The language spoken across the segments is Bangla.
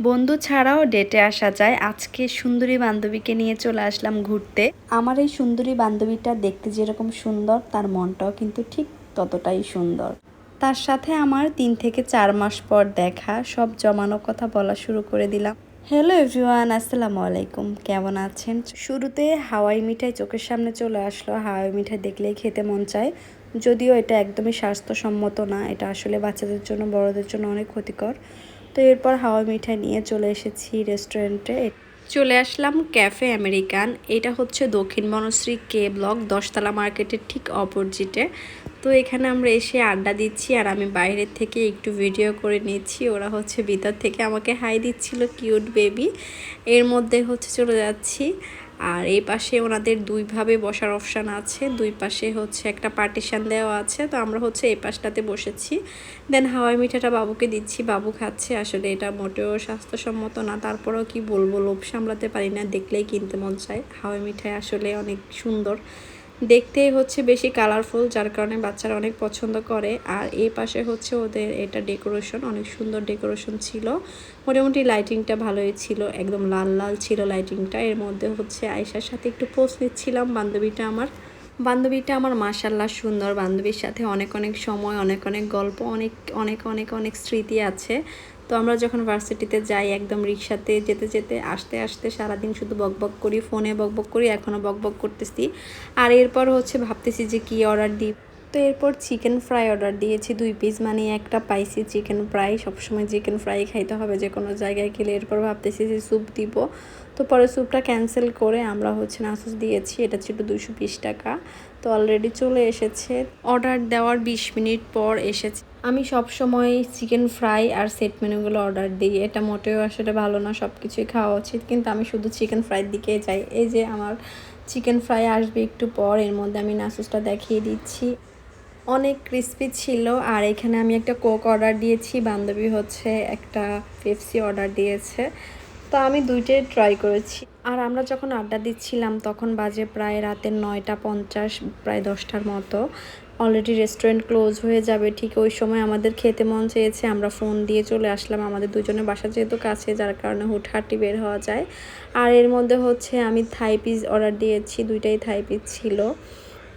বন্ধু ছাড়াও ডেটে আসা যায়। আজকে সুন্দরী বান্ধবীকে নিয়ে চলে আসলাম ঘুরতে। আমার এই সুন্দরী বান্ধবীটা দেখতে যেরকম সুন্দর, তার মনটাও কিন্তু ঠিক ততটাই সুন্দর। তার সাথে আমার তিন থেকে চার মাস পর দেখা, সব জমানো কথা বলা শুরু করে দিলাম। হ্যালো এভরিওয়ান আসসালামু আলাইকুম। কেমন আছেন? শুরুতে হাওয়াই মিঠাই চোখের সামনে চলে আসলো। হাওয়াই মিঠাই দেখলেই খেতে মন চায়। যদিও এটা একদমই স্বাস্থ্যসম্মত না, এটা আসলে বাচ্চাদের জন্য, বড়দের জন্য অনেক ক্ষতিকর। তো এরপর হাওয়া মিঠাই নিয়ে চলে এসেছি রেস্টুরেন্টে। চলে আসলাম ক্যাফে আমেরিকান। এটা হচ্ছে দক্ষিণ বনশ্রী কে ব্লক দশতলা মার্কেটের ঠিক অপোজিটে। তো এখানে আমরা এসে আড্ডা দিচ্ছি আর আমি বাইরের থেকে একটু ভিডিও করে নিচ্ছি। ওরা হচ্ছে ভিতর থেকে আমাকে হাই দিচ্ছিল কিউট বেবি। এর মধ্যে হচ্ছে চলে যাচ্ছি। আর এই পাশে ওনাদের দুইভাবে বসার অপশান আছে। দুই পাশে হচ্ছে একটা পার্টিশান দেওয়া আছে। তো আমরা হচ্ছে এই পাশটাতে বসেছি। দেন হাওয়াই মিঠাটা বাবুকে দিচ্ছি। বাবু খাচ্ছে। আসলে এটা মোটেও স্বাস্থ্যসম্মত না। তারপরেও কি বলব? লোভ সামলাতে পারি না। দেখলেই কিনতে মন চায়। হাওয়াই মিঠাই আসলে অনেক সুন্দর। দেখতেই হচ্ছে বেশি কালারফুল যার কারণে বাচ্চারা অনেক পছন্দ করে। আর এই পাশে হচ্ছে ওদের এটা ডেকোরেশন অনেক সুন্দর ডেকোরেশন ছিল। মোটামুটি লাইটিংটা ভালোই ছিল, একদম লাল লাল ছিল লাইটিংটা এর মধ্যে হচ্ছে আয়সার সাথে একটু পোস্ট নিচ্ছিলাম, বান্ধবীটা আমার। বান্ধবীটা আমার মাসাল্লাহ সুন্দর। বান্ধবীর সাথে অনেক অনেক সময়, অনেক অনেক গল্প, অনেক অনেক অনেক অনেক স্মৃতি আছে। তো আমরা যখন ভার্সিটিতে যাই, একদম রিক্সাতে যেতে যেতে, আসতে আসতে সারাদিন শুধু বকবক করি, ফোনে বকবক করি, এখনও বকবক করতেছি। আর এরপর হচ্ছে ভাবতেছি যে কি অর্ডার দিই। তো এরপর চিকেন ফ্রাই অর্ডার দিয়েছি, দুই পিস মানে একটা পাইছি চিকেন ফ্রাই সবসময় চিকেন ফ্রাই খাইতে হবে যে কোনো জায়গায় গেলে। এরপর ভাবতেছি যে স্যুপ দিব। তো পরে স্যুপটা ক্যান্সেল করে আমরা হচ্ছে নাসুস দিয়েছি, এটা ছিল দুশো বিশ টাকা। তো অলরেডি চলে এসেছে। অর্ডার দেওয়ার বিশ মিনিট পর এসেছে। আমি সব সময় চিকেন ফ্রাই আর সেট মেনুগুলো অর্ডার দিই। এটা মোটেও আসলে ভালো না সব কিছুই খাওয়া উচিত। কিন্তু আমি শুধু চিকেন ফ্রাইয়ের দিকে যাই। এই যে আমার চিকেন ফ্রাই আসবে একটু পর, এর মধ্যে আমি নাসুসটা দেখিয়ে দিচ্ছি। অনেক ক্রিস্পি ছিল আর এখানে আমি একটা কোক অর্ডার দিয়েছি। বান্ধবী হচ্ছে একটা পেপসি অর্ডার দিয়েছে। তো আমি দুইটাই ট্রাই করেছি। আর আমরা যখন আড্ডা দিচ্ছিলাম, তখন বাজে প্রায় রাতের নয়টা পঞ্চাশ, প্রায় দশটার মতো। অলরেডি রেস্টুরেন্ট ক্লোজ হয়ে যাবে। ঠিক ওই সময় আমাদের খেতে মন চেয়েছে। আমরা ফোন দিয়ে চলে আসলাম। আমাদের দুজনের বাসা যেহেতু কাছে, যার কারণে হুটহাটি বের হওয়া যায়। আর এর মধ্যে হচ্ছে আমি থাই পিস অর্ডার দিয়েছি। দুইটাই থাই পিস ছিল।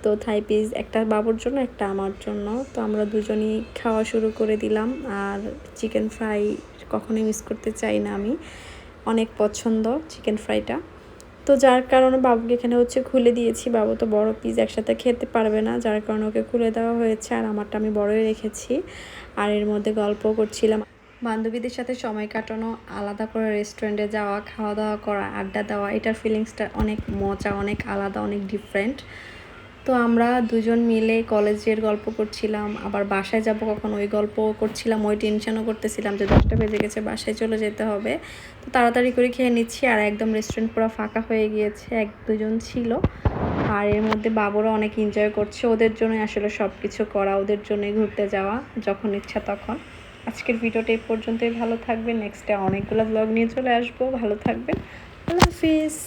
তো থাই পিস একটা বাবুর জন্য, একটা আমার জন্য। তো আমরা দুজনই খাওয়া শুরু করে দিলাম। আর চিকেন ফ্রাই কখনোই মিস করতে চাই না আমি। অনেক পছন্দ চিকেন ফ্রাইটা। তো যার কারণে বাবুকে এখানে হচ্ছে খুলে দিয়েছি। বাবু তো বড় পিস একসাথে খেতে পারবে না। যার কারণে ওকে খুলে দেওয়া হয়েছে। আর আমারটা আমি বড়ই রেখেছি। আর এর মধ্যে গল্প করছিলাম। বান্ধবীদের সাথে সময় কাটানো, আলাদা করে রেস্টুরেন্টে যাওয়া খাওয়া দাওয়া করা, আড্ডা দেওয়া, এটার ফিলিংসটা অনেক মজা, অনেক আলাদা, অনেক ডিফারেন্ট তো আমরা দুজন মিলে কলেজের গল্প করছিলাম, আবার বাসায় যাব কখন ওই গল্প করছিলাম, ওই টেনশনও করতেছিলাম যে দশটা বেজে গেছে, বাসায় চলে যেতে হবে। তো তাড়াতাড়ি করে খেয়ে নিচ্ছি আর একদম রেস্টুরেন্ট পুরো ফাঁকা হয়ে গিয়েছে, এক দুজন ছিল। আর এর মধ্যে বাবুরা অনেক এনজয় করছে, ওদের জন্যই আসলে সব কিছু করা, ওদের জন্যই ঘুরতে যাওয়া, যখন ইচ্ছা তখন। আজকের ভিডিওটা এই পর্যন্তই, ভালো থাকবে নেক্সটে অনেকগুলো ব্লগ নিয়ে চলে আসব, ভালো থাকবেন। আল্লাহ হাফিজ।